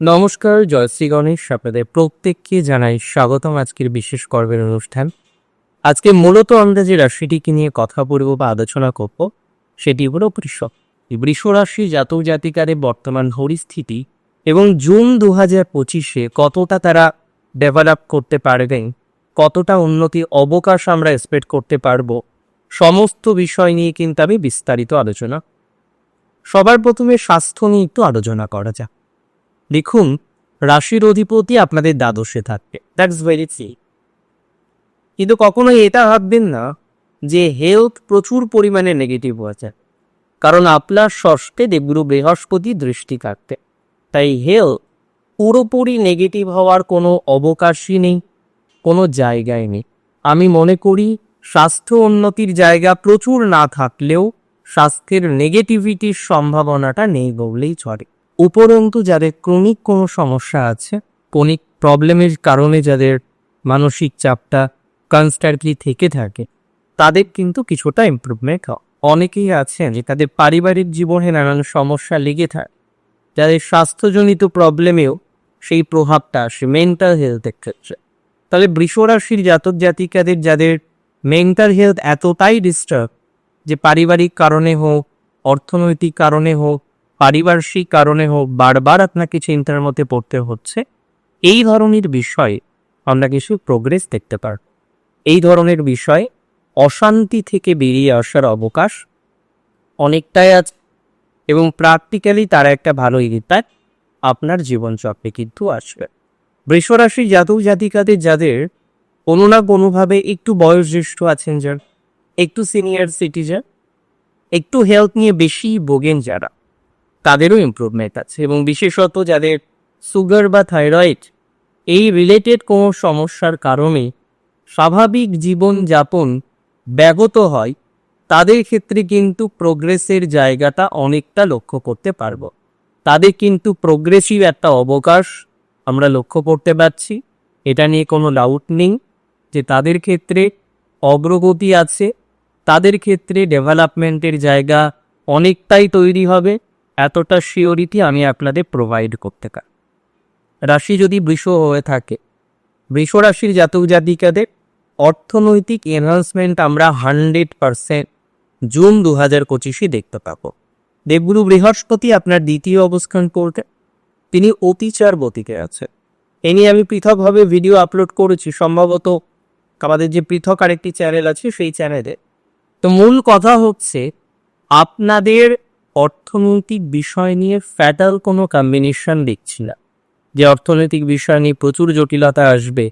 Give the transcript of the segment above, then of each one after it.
নমস্কার, জয়শ্রী গণেশ আপনাদের প্রত্যেককে জানাই স্বাগতম আজকের বিশেষ পর্বের অনুষ্ঠান। আজকে মূলত আমরা যে রাশিটিকে নিয়ে কথা বলব বা আলোচনা করব, সেটি হলো বৃষ বৃষ রাশি জাতক জাতিকারে বর্তমান পরিস্থিতি এবং জুন দু হাজার পঁচিশে কতটা তারা ডেভেলপ করতে পারবেন কতটা উন্নতি অবকাশ আমরা এক্সপেক্ট করতে পারব, সমস্ত বিষয় নিয়ে কিন্তু আমি বিস্তারিত আলোচনা। সবার প্রথমে স্বাস্থ্য নিয়ে একটু আলোচনা করা যাক। দেখুন রাশির অধিপতি আপনাদের দ্বাদশে থাকবে দ্যাটস ভেরি সি কিন্তু কখনো এটা ভাববেন না যে হেলথ প্রচুর পরিমাণে নেগেটিভ হয়েছে। কারণ আপনার ষষ্ঠে দেবগুরু বৃহস্পতি দৃষ্টি থাকতে তাই হেলথ পুরোপুরি নেগেটিভ হওয়ার কোনো অবকাশই নেই, কোনো জায়গায় নেই। আমি মনে করি স্বাস্থ্য উন্নতির জায়গা প্রচুর না থাকলেও স্বাস্থ্যের নেগেটিভিটির সম্ভাবনাটা নেই বললেই চলে। উপরন্তু যাদের ক্রমিক কোনো সমস্যা আছে ক্রনিক প্রবলেমের কারণে যাদের মানসিক চাপটা কনস্ট্যান্টলি থেকে থাকে, তাদের কিন্তু কিছুটা ইম্প্রুভমেন্ট হয়। অনেকেই আছেন যে তাদের পারিবারিক জীবনে নানান সমস্যা লেগে থাকে। যাদের স্বাস্থ্যজনিত প্রবলেমেও সেই প্রভাবটা আসে মেন্টাল হেলথের ক্ষেত্রে। তাহলে বৃষরাশির জাতক জাতিকাদের যাদের মেন্টাল হেলথ এতটাই ডিস্টার্ব যে পারিবারিক কারণে হোক, অর্থনৈতিক কারণে হোক পারিপার্শ্বিক কারণে হোক, বারবার আপনাকে চিন্তার মধ্যে পড়তে হচ্ছে, এই ধরনের বিষয়ে আমরা কিছু প্রোগ্রেস দেখতে পার এই ধরনের বিষয়ে অশান্তি থেকে বেরিয়ে আসার অবকাশ অনেকটাই আছে এবং প্র্যাকটিক্যালি তারা একটা ভালো ইঙ্গিত আপনার জীবনচক্রে কিন্তু আসবে। বৃষরাশি জাতক জাতিকাদের যাদের কোনো না কোনোভাবে একটু বয়োজ্যেষ্ঠ আছেন যার, একটু সিনিয়র সিটিজেন একটু হেলথ নিয়ে বেশি ভোগেন যারা তাদেরও ইমপ্রুভমেন্ট আছে এবং বিশেষত যাদের সুগার বা থাইরয়েড এই রিলেটেড কোনো সমস্যার কারণে স্বাভাবিক জীবনযাপন ব্যাগত হয়, তাদের ক্ষেত্রে কিন্তু প্রোগ্রেসের জায়গাটা অনেকটা লক্ষ্য করতে পারব। তাদের কিন্তু প্রোগ্রেসিভ একটা অবকাশ আমরা লক্ষ্য করতে পারছি। এটা নিয়ে কোনো ডাউট নেই যে তাদের ক্ষেত্রে অগ্রগতি আছে, তাদের ক্ষেত্রে ডেভেলপমেন্টের জায়গা অনেকটাই তৈরি হবে। এতটা শিওরিটি আমি আপনাদের প্রোভাইড করতে পারি রাশি যদি বৃষ হয়ে থাকে, বৃষ রাশির জাতক জাতিকাদের অর্থনৈতিক এনহান্সমেন্ট আমরা হান্ড্রেড পারসেন্ট জুন দু হাজার পঁচিশে দেখতে পাবো। দেবগুরু বৃহস্পতি আপনার দ্বিতীয় অবস্থান করতে তিনি অতিচার গতিকে আছে। এ নিয়ে আমি পৃথকভাবে ভিডিও আপলোড করেছি, সম্ভবত আমাদের যে পৃথক আরেকটি চ্যানেল আছে, সেই চ্যানেলে তো মূল কথা হচ্ছে, আপনাদের অর্থনৈতিক বিষয় নিয়ে ফ্যাটাল কোনো কম্বিনেশন দেখছি না। যে অর্থনৈতিক বিষয় নিয়ে প্রচুর জটিলতা আসবে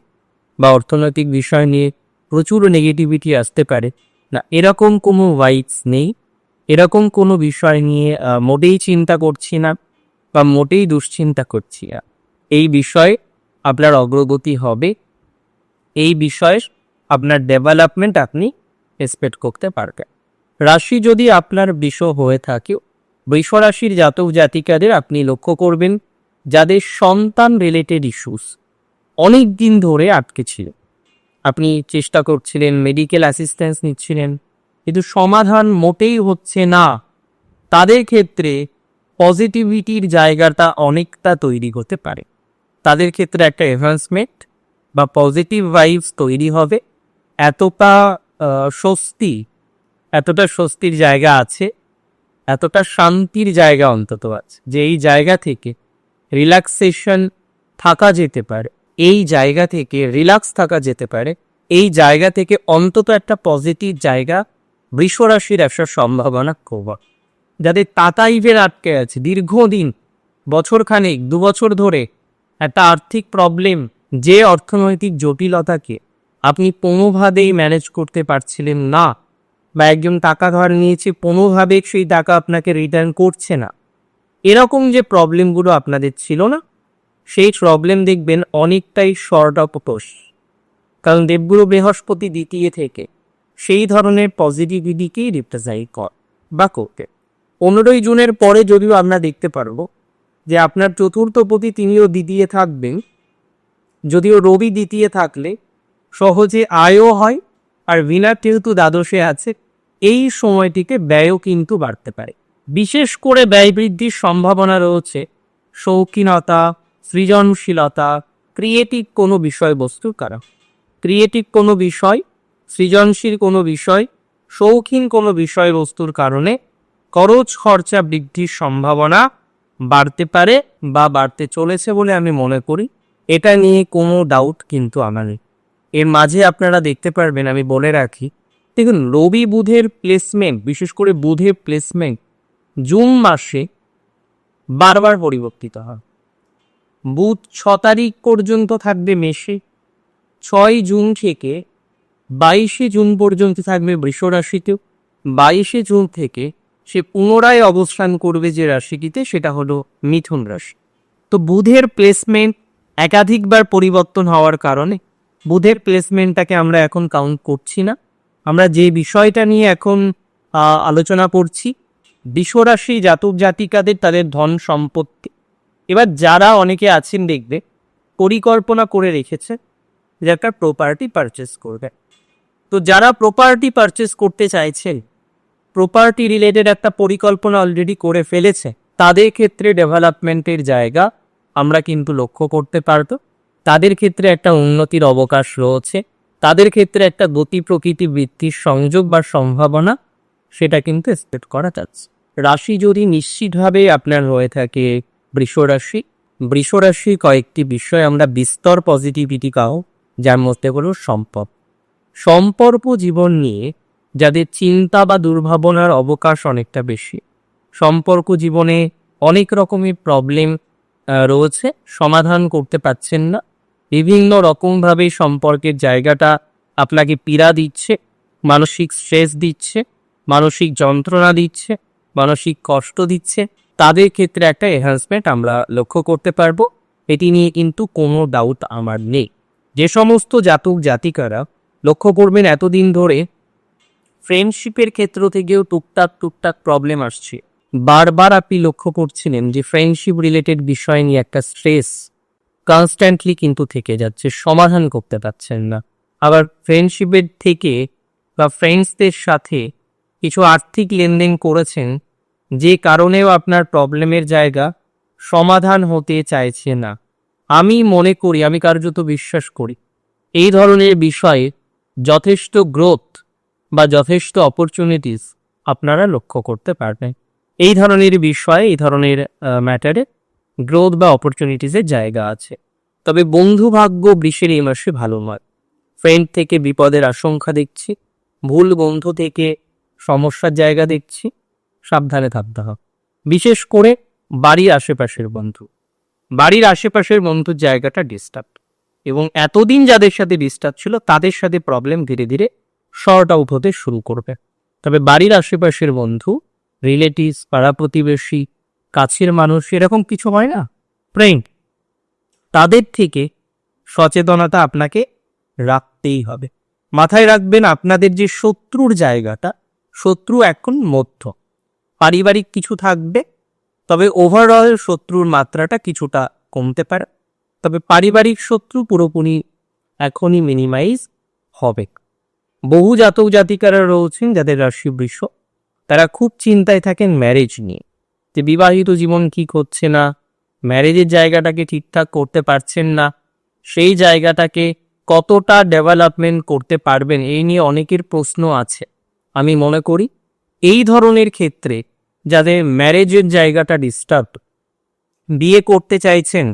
বা অর্থনৈতিক বিষয় নিয়ে প্রচুর নেগেটিভিটি আসতে পারে, না, এরকম কোনো ওয়াইটস নেই। এরকম কোনো বিষয় নিয়ে মোটেই চিন্তা করছি না বা মোটেই দুশ্চিন্তা করছি না। এই বিষয়ে আপনার অগ্রগতি হবে। এই বিষয়ে আপনার ডেভেলপমেন্ট আপনি এক্সপেক্ট করতে পারবেন। রাশি যদি আপনার বিষ হয়ে থাকে বৃষ রাশির জাতক জাতিকাদের আপনি লক্ষ্য করবেন, যাদের সন্তান রিলেটেড ইস্যুস অনেক দিন ধরে আটকে ছিল। আপনি চেষ্টা করছিলেন মেডিকেল অ্যাসিস্ট্যান্স নিচ্ছিলেন, কিন্তু সমাধান মোটেই হচ্ছে না। তাদের ক্ষেত্রে পজিটিভিটির জায়গাটা অনেকটা তৈরি হতে পারে। তাদের ক্ষেত্রে একটা অ্যাডভান্সমেন্ট বা পজিটিভ ভাইবস তৈরি হবে। এতটা স্বস্তি, এতটা স্বস্তির জায়গা আছে এতটা শান্তির জায়গা অন্তত আছে, যে এই জায়গা থেকে রিল্যাক্সেশন থাকা যেতে পারে, এই জায়গা থেকে রিল্যাক্স থাকা যেতে পারে, এই জায়গা থেকে অন্তত একটা পজিটিভ জায়গা বৃষরাশির আসার সম্ভাবনা খুব যাদের তাতাইভের আটকে আছে, দীর্ঘদিন, বছরখানেক দু বছর ধরে একটা আর্থিক প্রবলেম যে অর্থনৈতিক জটিলতাকে আপনি কোনোভাবেই ম্যানেজ করতে পারছিলেন না বা একজন টাকা ধার নিয়েছে কোনোভাবে সেই টাকা আপনাকে রিটার্ন করছে না। এরকম যে প্রবলেমগুলো আপনাদের ছিল না, সেই প্রবলেম দেখবেন অনেকটাই শর্ট অফ পোষ কারণ দেবগুরু বৃহস্পতি দ্বিতীয় থেকে সেই ধরনের পজিটিভিটিকেই রিপ্রেজেন্ট কর বা করতে পনেরোই জুনের পরে যদিও আমরা দেখতে পারব যে আপনার চতুর্থ পতি তিনিও দ্বিতীয় থাকবেন, যদিও রবি দ্বিতীয় থাকলে সহজে আয়ও হয় আর ভিনার যেহেতু দ্বাদশে আছে এই সময়টিকে ব্যয়ও কিন্তু বাড়তে পারে। বিশেষ করে ব্যয় বৃদ্ধির সম্ভাবনা রয়েছে শৌখিনতা, সৃজনশীলতা ক্রিয়েটিভ কোনো বিষয়বস্তুর কারণ। ক্রিয়েটিভ কোনো বিষয়, সৃজনশীল কোনো বিষয়, শৌখিন কোনো বিষয়বস্তুর কারণে খরচ খরচা বৃদ্ধির সম্ভাবনা বাড়তে পারে বা বাড়তে চলেছে বলে আমি মনে করি। এটা নিয়ে কোনো ডাউট কিন্তু আমার এর মাঝে আপনারা দেখতে পারবেন, আমি বলে রাখি দেখুন, রবি বুধের প্লেসমেন্ট বিশেষ করে বুধের প্লেসমেন্ট জুন মাসে বারবার পরিবর্তিত হয়। বুধ ছ তারিখ পর্যন্ত থাকবে মেষে, ছয় জুন থেকে বাইশে জুন পর্যন্ত থাকবে বৃষ রাশিতেও, বাইশে জুন থেকে সে পুনরায় অবস্থান করবে যে রাশিটিতে, সেটা হলো মিথুন রাশি। তো বুধের প্লেসমেন্ট একাধিকবার পরিবর্তন হওয়ার কারণে, বুধের প্লেসমেন্টটাকে আমরা এখন কাউন্ট করছি না। আমরা যে বিষয়টা নিয়ে এখন আলোচনা করছি, বিশ্বরাশি জাতক জাতিকাদের তাদের ধন সম্পত্তি। এবার যারা অনেকে আছেন দেখবে, পরিকল্পনা করে রেখেছে যে একটা প্রপার্টি পারচেস করবে। তো যারা প্রপার্টি পারচেস করতে চাইছে প্রপার্টি রিলেটেড একটা পরিকল্পনা অলরেডি করে ফেলেছে, তাদের ক্ষেত্রে ডেভেলপমেন্টের জায়গা আমরা কিন্তু লক্ষ্য করতে পারতো তাদের ক্ষেত্রে একটা উন্নতির অবকাশ রয়েছে। তাদের ক্ষেত্রে একটা গতি প্রকৃতি বৃদ্ধির সংযোগ বা সম্ভাবনা, সেটা কিন্তু এক্সপেক্ট করা যাচ্ছে। রাশি যদি নিশ্চিতভাবে আপনার হয়ে থাকে বৃষ রাশি বৃষ রাশি কয়েকটি বিষয় আমরা বিস্তর পজিটিভিটি কাও যার মধ্যে হলো সম্পর্ক। সম্পর্ক জীবন নিয়ে যাদের চিন্তা বা দুর্ভাবনার অবকাশ অনেকটা বেশি। সম্পর্ক জীবনে অনেক রকমের প্রবলেম রয়েছে, সমাধান করতে পারছেন না। বিভিন্ন রকমভাবে সম্পর্কের জায়গাটা আপনাকে পীড়া দিচ্ছে, মানসিক স্ট্রেস দিচ্ছে, মানসিক যন্ত্রণা দিচ্ছে, মানসিক কষ্ট দিচ্ছে। তাদের ক্ষেত্রে একটা এনহান্সমেন্ট আমরা লক্ষ্য করতে পারব। এটি নিয়ে কিন্তু কোনো ডাউট আমার নেই। যে সমস্ত জাতক জাতিকারা লক্ষ্য করবেন, এতদিন ধরে ফ্রেন্ডশিপের ক্ষেত্র থেকেও টুকটাক টুকটাক প্রবলেম আসছে। বারবার আপনি লক্ষ্য করছিলেন যে ফ্রেন্ডশিপ রিলেটেড বিষয় নিয়ে একটা স্ট্রেস কনস্ট্যান্টলি কিন্তু থেকে যাচ্ছে, সমাধান করতে পারছেন না। আবার ফ্রেন্ডশিপের থেকে বা ফ্রেন্ডসদের সাথে কিছু আর্থিক লেনদেন করেছেন, যে কারণেও আপনার প্রবলেমের জায়গা সমাধান হতে চাইছে না। আমি মনে করি, আমি কার্যত বিশ্বাস করি, এই ধরনের বিষয়ে যথেষ্ট গ্রোথ বা যথেষ্ট অপরচুনিটিস আপনারা লক্ষ্য করতে পারবেন। এই ধরনের বিষয়ে, এই ধরনের ম্যাটারে গ্রোথ বা অপরচুনিটিসের জায়গা আছে। তবে বন্ধু ভাগ্য বৃষের এই মাসে ভালো নয়। ফ্রেন্ড থেকে বিপদের আশঙ্কা দেখছি, ভুল বন্ধু থেকে সমস্যার জায়গা দেখছি, সাবধানে থাকতে হবে। বিশেষ করে বাড়ির আশেপাশের বন্ধু। বাড়ির আশেপাশের বন্ধুর জায়গাটা ডিস্টার্ব এবং এতদিন যাদের সাথে ডিস্টার্ব ছিল, তাদের সাথে প্রবলেম ধীরে ধীরে শর্ট আউট হতে শুরু করবে। তবে বাড়ির আশেপাশের বন্ধু রিলেটিভস পাড়া প্রতিবেশী কাছের মানুষ, এরকম কিছু হয় না? ফ্রেন্ড তাদের থেকে সচেতনতা আপনাকে রাখতেই হবে। মাথায় রাখবেন, আপনাদের যে শত্রুর জায়গাটা, শত্রু এখন মধ্য। পারিবারিক কিছু থাকবে, তবে ওভারঅল শত্রুর মাত্রাটা কিছুটা কমতে পারে। তবে পারিবারিক শত্রু পুরোপুরি এখনই মিনিমাইজ হবে। বহু জাতক জাতিকারা রয়েছেন যাদের রাশি বৃষ তারা খুব চিন্তায় থাকেন ম্যারেজ নিয়ে। যে বিবাহিত জীবন কি করছে না ম্যারেজের জায়গাটাকে ঠিকঠাক করতে পারছেন না, সেই জায়গাটাকে কতটা ডেভেলপমেন্ট করতে পারবেন এই নিয়ে অনেকের প্রশ্ন আছে। আমি মনে করি এই ধরনের ক্ষেত্রে যাদের ম্যারেজের জায়গাটা ডিস্টার্ব বিয়ে করতে চাইছেন,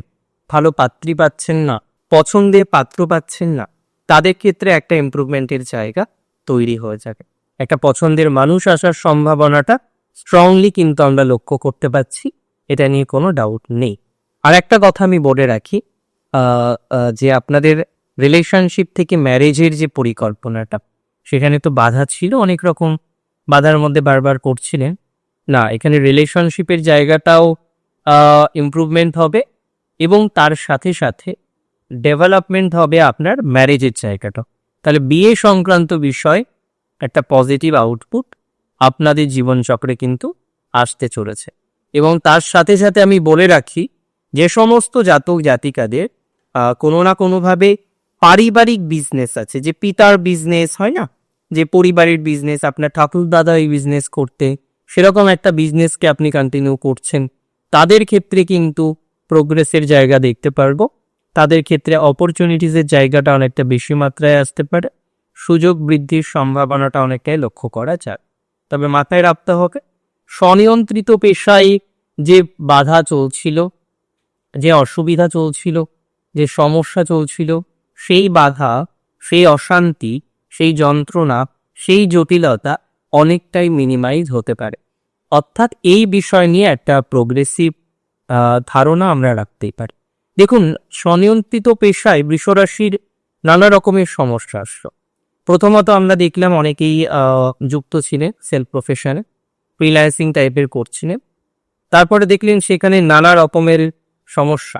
ভালো পাত্রী পাচ্ছেন না, পছন্দের পাত্র পাচ্ছেন না, তাদের ক্ষেত্রে একটা ইমপ্রুভমেন্টের জায়গা তৈরি হয়ে যাবে। একটা পছন্দের মানুষ আসার সম্ভাবনাটা স্ট্রংলি কিন্তু আমরা লক্ষ্য করতে পারছি, এটা নিয়ে কোনো ডাউট নেই। আর একটা কথা আমি বলে রাখি যে আপনাদের রিলেশনশিপ থেকে ম্যারেজের যে পরিকল্পনাটা, সেখানে তো বাধা ছিল, অনেক রকম বাধার মধ্যে বারবার করছিলেন। না, এখানে রিলেশনশিপের জায়গাটাও ইমপ্রুভমেন্ট হবে এবং তার সাথে সাথে ডেভেলপমেন্ট হবে আপনার ম্যারেজের জায়গাটা। তাহলে বিয়ে সংক্রান্ত বিষয় একটা পজিটিভ আউটপুট আপনাদের জীবনচক্রে কিন্তু আসতে চলেছে। এবং তার সাথে সাথে আমি বলে রাখি, যে সমস্ত জাতক জাতিকাদের কোনো না কোনোভাবে পারিবারিক বিজনেস আছে। যে পিতার বিজনেস হয় না? যে পরিবারের বিজনেস আপনার ঠাকুর দাদা এই বিজনেস করতে, সেরকম একটা বিজনেসকে আপনি কন্টিনিউ করছেন। তাদের ক্ষেত্রে কিন্তু প্রোগ্রেসের জায়গা দেখতে পারব। তাদের ক্ষেত্রে অপরচুনিটিসের জায়গাটা অনেকটা বেশি মাত্রায় আসতে পারে। সুযোগ বৃদ্ধির সম্ভাবনাটা অনেকটাই লক্ষ্য করা যায় তবে মাথায় রাখতে হবে, স্বনিয়ন্ত্রিত পেশায় যে বাধা চলছিল, যে অসুবিধা চলছিল, যে সমস্যা চলছিল, সেই বাধা, সেই অশান্তি, সেই যন্ত্রণা, সেই জটিলতা অনেকটাই মিনিমাইজ হতে পারে। অর্থাৎ এই বিষয় নিয়ে একটা প্রোগ্রেসিভ ধারণা আমরা রাখতেই পারি। দেখুন, স্বনিয়ন্ত্রিত পেশায় বৃষরাশির নানা রকমের সমস্যা আসলো। প্রথমত আমরা দেখলাম অনেকেই যুক্ত ছিলেন সেলফ প্রফেশনে ফ্রিল্যান্সিং টাইপের করছিলেন তারপরে দেখলেন সেখানে নানা রকমের সমস্যা।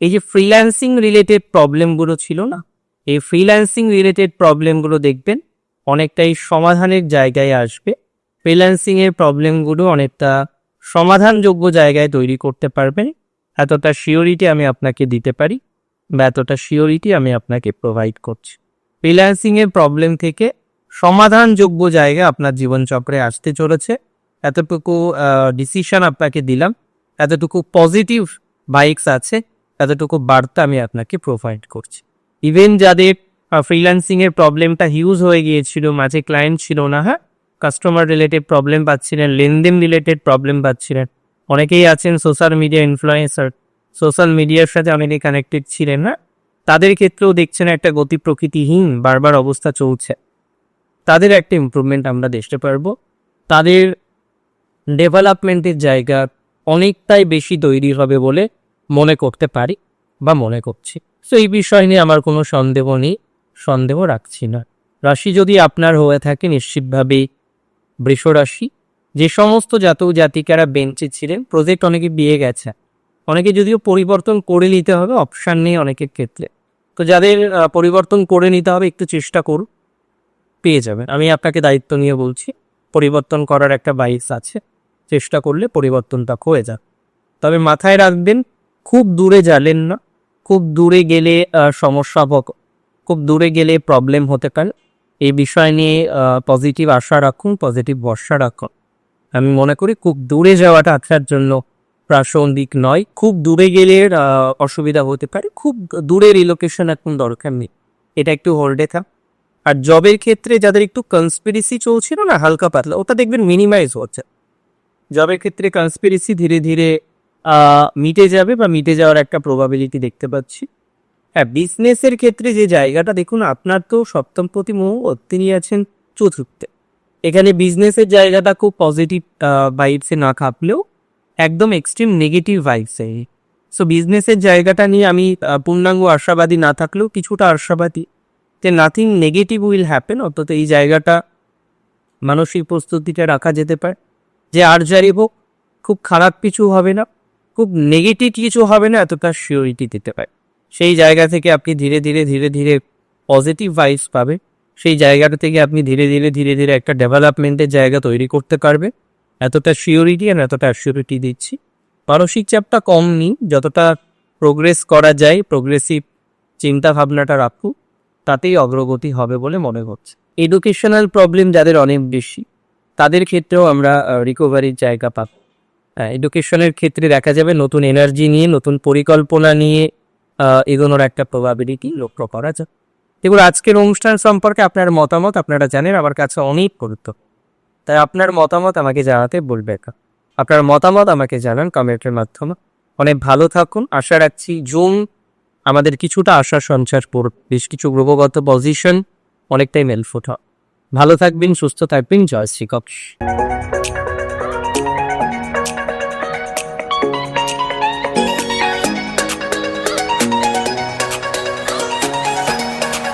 এই যে ফ্রিল্যান্সিং রিলেটেড প্রবলেমগুলো ছিল না, এই ফ্রিল্যান্সিং রিলেটেড প্রবলেমগুলো দেখবেন অনেকটাই সমাধানের জায়গায় আসবে। ফ্রিল্যান্সিংয়ের প্রবলেমগুলো অনেকটা সমাধানযোগ্য জায়গায় তৈরি করতে পারবেন। এতটা শিওরিটি আমি আপনাকে দিতে পারি বা এতটা শিওরিটি আমি আপনাকে প্রোভাইড করছি। ফ্রিল্যান্সিং এর প্রবলেম থেকে সমাধানযোগ্য জায়গা আপনার জীবনচক্রে আসতে চলেছে। এতটুকু ডিসিশন আপনাকে দিলাম। এতটুকু পজিটিভ বাইকস আছে। এতটুকু বার্তা আমি আপনাকে প্রোভাইড করছি। ইভেন যাদের ফ্রিল্যান্সিং এর প্রবলেমটা হিউজ হয়ে গিয়েছিল, মাঝে ক্লায়েন্ট ছিল না হ্যাঁ? কাস্টমার রিলেটেড প্রবলেম পাচ্ছিলেন, লেনদেন রিলেটেড প্রবলেম পাচ্ছিলেন। অনেকেই আছেন সোশ্যাল মিডিয়া ইনফ্লুয়েন্সার সোশ্যাল মিডিয়ার সাথে অনেকে কানেক্টেড ছিলেন না তাদের ক্ষেত্রেও দেখছেন একটা গতি প্রকৃতিহীন, বারবার অবস্থা চলছে। তাদের একটা ইমপ্রুভমেন্ট আমরা দেখতে পারব। তাদের ডেভেলপমেন্টের জায়গা অনেকটাই বেশি তৈরি হবে বলে মনে করতে পারি বা মনে করছি। সো এই বিষয় নিয়ে আমার কোনো সন্দেহ নেই, সন্দেহ রাখছি না। রাশি যদি আপনার হয়ে থাকে নিশ্চিতভাবেই বৃষ রাশি। যে সমস্ত জাতক জাতিকারা বেঞ্চে ছিলেন প্রজেক্ট অনেকে বিয়ে গেছে। অনেকে যদিও পরিবর্তন করে নিতে হবে অপশান নেই অনেকের ক্ষেত্রে। তো যাদের পরিবর্তন করে নিতে হবে, একটু চেষ্টা করুন, পেয়ে যাবেন। আমি আপনাকে দায়িত্ব নিয়ে বলছি, পরিবর্তন করার একটা বাইস আছে, চেষ্টা করলে পরিবর্তনটা হয়ে যাবে তবে মাথায় রাখবেন, খুব দূরে যাবেন না, খুব দূরে গেলে সমস্যা খুব দূরে গেলে প্রবলেম হতে পারে। এই বিষয় নিয়ে পজিটিভ আশা রাখুন পজিটিভ ভরসা রাখুন। আমি মনে করি খুব দূরে যাওয়াটা আপনার জন্য প্রাসঙ্গিক নয়, খুব দূরে গেলে অসুবিধা হতে পারে। খুব দূরে রিলোকেশন এখন দরকার নেই। এটা একটু হোল্ডে থাক। আর জবের ক্ষেত্রে যাদের একটু কনস্পিরেসি চলছিল না, হালকা পাতলা, ওটা দেখবেন মিনিমাইজ হচ্ছে। জবের ক্ষেত্রে কনস্পিরেসি ধীরে ধীরে মিটে যাবে বা মিটে যাওয়ার একটা প্রবাবিলিটি দেখতে পাচ্ছি। হ্যাঁ বিজনেসের ক্ষেত্রে যে জায়গাটা, দেখুন আপনার তো সপ্তম প্রতি মোহ তিনি আছেন চতুর্থে। এখানে বিজনেসের জায়গাটা খুব পজিটিভ ভাইবসে না খাপলেও একদম এক্সট্রিম নেগেটিভ ভাইবসে সো বিজনেসের জায়গাটা নিয়ে আমি পূর্ণাঙ্গ আশাবাদী না থাকলেও কিছুটা আশাবাদী যে নাথিং নেগেটিভ উইল হ্যাপেন অন্তত এই জায়গাটা মানসিক প্রস্তুতিটা রাখা যেতে পারে। যে আর যাই হোক, খুব খারাপ কিছু হবে না, খুব নেগেটিভ কিছু হবে না, এতটা শিওরিটি দিতে পারে। সেই জায়গা থেকে আপনি ধীরে ধীরে ধীরে ধীরে পজিটিভ ভাইবস পাবে সেই জায়গাটা থেকে আপনি ধীরে ধীরে ধীরে ধীরে একটা ডেভেলপমেন্টের জায়গা তৈরি করতে পারবে এতটা শিওরিটি আর এতটা অ্যাসিওরিটি দিচ্ছি। মানসিক চাপটা কম নিই যতটা প্রোগ্রেস করা যায় প্রোগ্রেসিভ চিন্তা ভাবনাটা রাখুন তাতেই অগ্রগতি হবে বলে মনে হচ্ছে। এডুকেশনাল প্রবলেম যাদের অনেক বেশি, তাদের ক্ষেত্রেও আমরা রিকভারির জায়গা পাব। এডুকেশনের ক্ষেত্রে দেখা যাবে নতুন এনার্জি নিয়ে, নতুন পরিকল্পনা নিয়ে এগোনোর একটা প্রবাবিলিটি লক্ষ্য করা যায় দেখুন, আজকের অনুষ্ঠান সম্পর্কে আপনার মতামত, আপনারা জানেন, আমার কাছে অনেক গুরুত্ব। তাই আপনার মতামত আমাকে জানাতে বলবে আপনার মতামত আমাকে জানান কমেন্টের মাধ্যমে। অনেক ভালো থাকুন। আশা রাখছি জুম আমাদের কিছুটা আশা সঞ্চার করবে। বেশ কিছু গ্রহগত পজিশন অনেকটাই মেলফুট। হয় ভালো থাকবেন, সুস্থ থাকবেন। জয় শ্রীকৃষ্ণ।